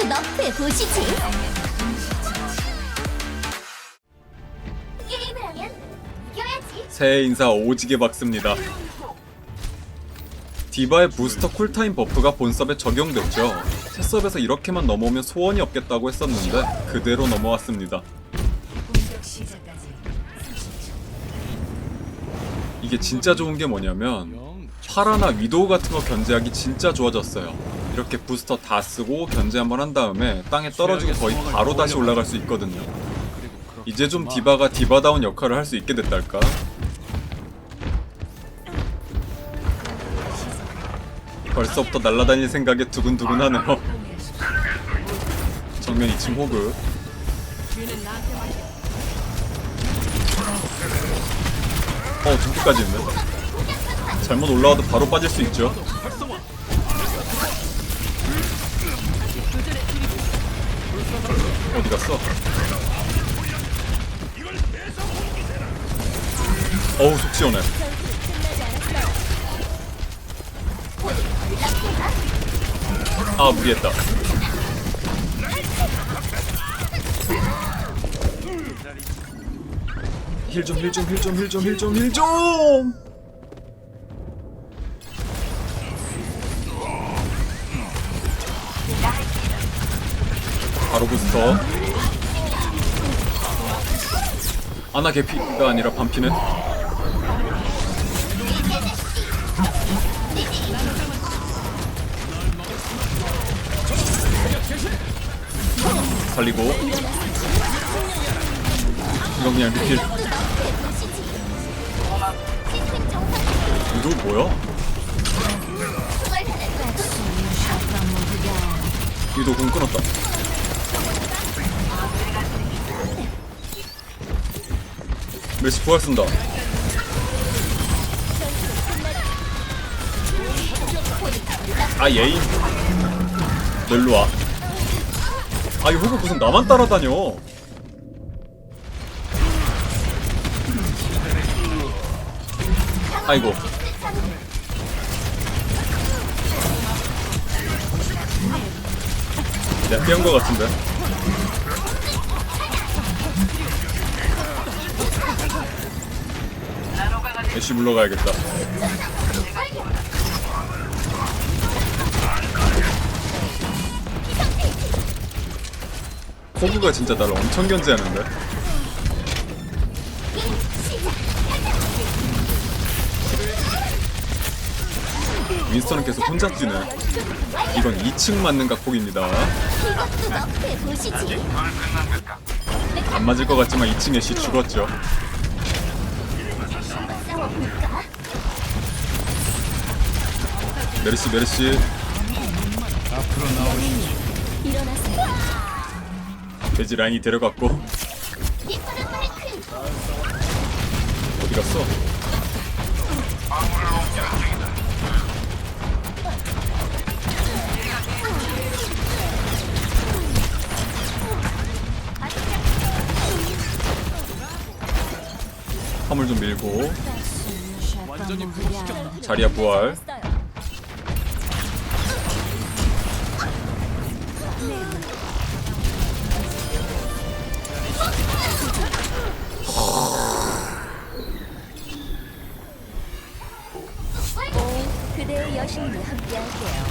이것도 너프해 보시지. 게임을 하면 이겨야지. 새해 인사 오지게 박습니다. 디바의 부스터 쿨타임 버프가 본섭에 적용됐죠. 새섭에서 이렇게만 넘어오면 소원이 없겠다고 했었는데 그대로 넘어왔습니다. 이게 진짜 좋은 게 뭐냐면 파라나 위도우 같은 거 견제하기 진짜 좋아졌어요. 이렇게 부스터 다 쓰고 견제 한번 한 다음에 땅에 떨어지고 거의 바로 다시 올라갈 수 있거든요. 이제 좀 디바가 디바다운 역할을 할 수 있게 됐달까? 벌써부터 날아다닐 생각에 두근두근하네요. 정면 2층 호그. 어, 두기까지 있네. 잘못 올라와도 바로 빠질 수 있죠. 어디 갔어? 어우, 속 시원해. 아, 무리했다. 힐 좀, 힐 좀, 힐 좀, 힐 좀, 힐 좀, 힐 좀! 바로 부스터. 아나 개피가 아니라 반피는? 살리고 이건 그냥 리필 이거 뭐야? 이도 공 끊었다 메시 쓴다 아너 일로 와 아, 이 호구 무슨 나만 따라다녀? 아이고. 내가 피한 거 같은데. 애쉬 물러가야겠다. 코브가 진짜 나를 엄청 견제하는데. 윈스턴은 계속 혼자 뛰네. 이건 2층 맞는 각폭입니다. 안 맞을 것 같지만 2층 애쉬 죽었죠. 메르시 메르시. 돼지 라인이 데려갔고. 어디 갔어? 화물 좀 밀고 자리야 부활. 그대의 여신과 함께할게요.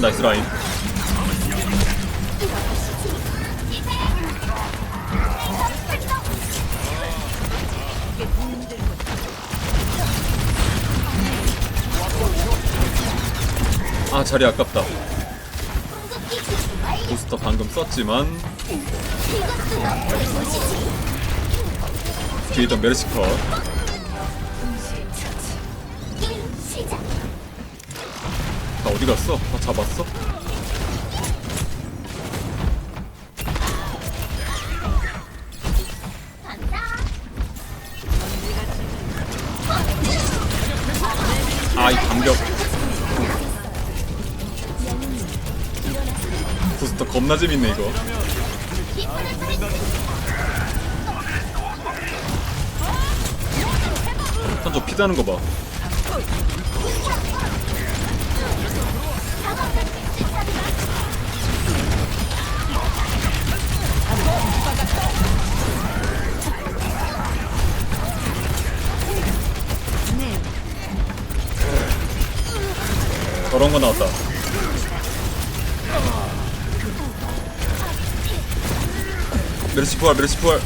나이스 라인 아 자리 아깝다 부스터 방금 썼지만. 뒤에 있던 메르시 컷 게임 시작. 다 어디 갔어? 다 잡았어? 또 겁나 재밌네 이거. 탄저 피다는 거봐. 저런 거 나왔다. 메르시 부활, 메르시 부활.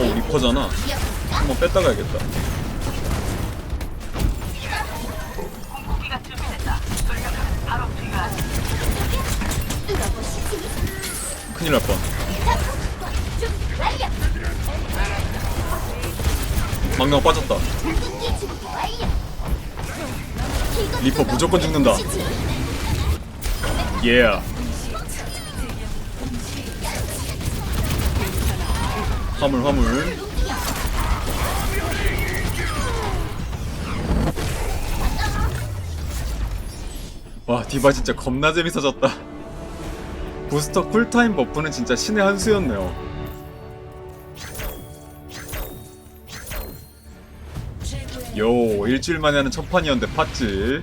오 리퍼잖아. 한번 뺐다 가야겠다. 큰일 날 뻔. 준비 완료 망령 빠졌다. 리퍼 무조건 죽는다. 예. 화물, 화물. 와, 디바 진짜 겁나 재밌어졌다. 부스터 쿨타임 버프는 진짜 신의 한 수였네요. 요, 일주일 만에 하는 첫 판이었는데 팠지.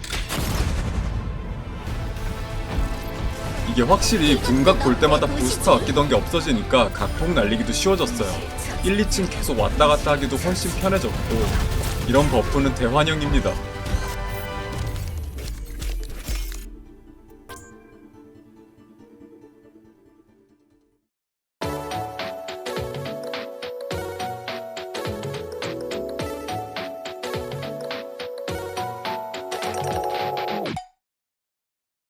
이게 확실히 궁각 볼 때마다 부스터 아끼던 게 없어지니까 각폭 날리기도 쉬워졌어요. 1, 2층 계속 왔다 갔다 하기도 훨씬 편해졌고 이런 버프는 대환영입니다.